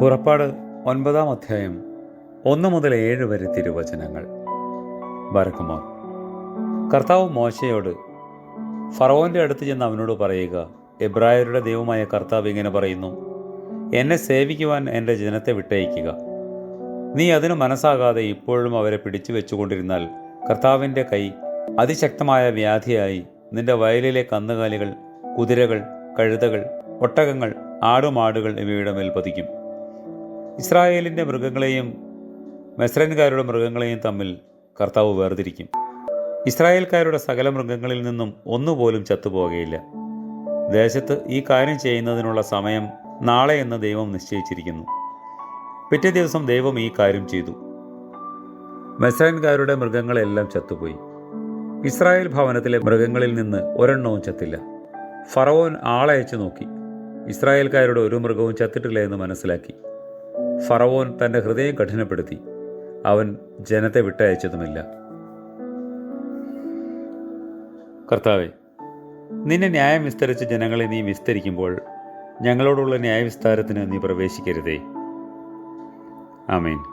പുറപ്പാട് ഒൻപതാം അധ്യായം ഒന്ന് മുതൽ ഏഴ് വരെ തിരുവചനങ്ങൾ. ബരക്കുമോ കർത്താവ് മോശയോട് ഫറവോന്റെ അടുത്ത് ചെന്ന് അവനോട് പറയുക എബ്രായരുടെ ദൈവമായ കർത്താവ് ഇങ്ങനെ പറയുന്നു എന്നെ സേവിക്കുവാൻ എന്റെ ജനത്തെ വിട്ടയക്കുക. നീ അതിന് മനസ്സാകാതെ ഇപ്പോഴും അവരെ പിടിച്ചു വെച്ചുകൊണ്ടിരുന്നാൽ കർത്താവിന്റെ കൈ അതിശക്തമായ വ്യാധിയായി നിന്റെ വയലിലെ കന്നുകാലികൾ കുതിരകൾ കഴുതകൾ ഒട്ടകങ്ങൾ ആടുമാടുകൾ ഇവയുടെ മേൽ പതിക്കും. ഇസ്രായേലിന്റെ മൃഗങ്ങളെയും മെസ്രൻകാരുടെ മൃഗങ്ങളെയും തമ്മിൽ കർത്താവ് വേർതിരിക്കും. ഇസ്രായേൽക്കാരുടെ സകല മൃഗങ്ങളിൽ നിന്നും ഒന്നുപോലും ചത്തുപോകയില്ല. ദേശത്ത് ഈ കാര്യം ചെയ്യുന്നതിനുള്ള സമയം നാളെ എന്ന് ദൈവം നിശ്ചയിച്ചിരിക്കുന്നു. പിറ്റേ ദിവസം ദൈവം ഈ കാര്യം ചെയ്തു. മെസ്രൈൻകാരുടെ മൃഗങ്ങളെല്ലാം ചത്തുപോയി. ഇസ്രായേൽ ഭവനത്തിലെ മൃഗങ്ങളിൽ നിന്ന് ഒരെണ്ണവും ചത്തില്ല. ഫറവോൻ ആളയച്ചു നോക്കി. ഇസ്രായേൽക്കാരുടെ ഒരു മൃഗവും ചത്തിട്ടില്ല എന്ന് മനസ്സിലാക്കി. ഫറവോൻ തന്റെ ഹൃദയം കഠിനപ്പെടുത്തി. അവൻ ജനത്തെ വിട്ടയച്ചതുമില്ല. കർത്താവെ നിന്നെ ന്യായം വിസ്തരിച്ച് ജനങ്ങളെ നീ വിസ്തരിക്കുമ്പോൾ ഞങ്ങളോടുള്ള ന്യായവിസ്താരത്തിന് നീ പ്രവേശിക്കരുതേ. ആമേൻ.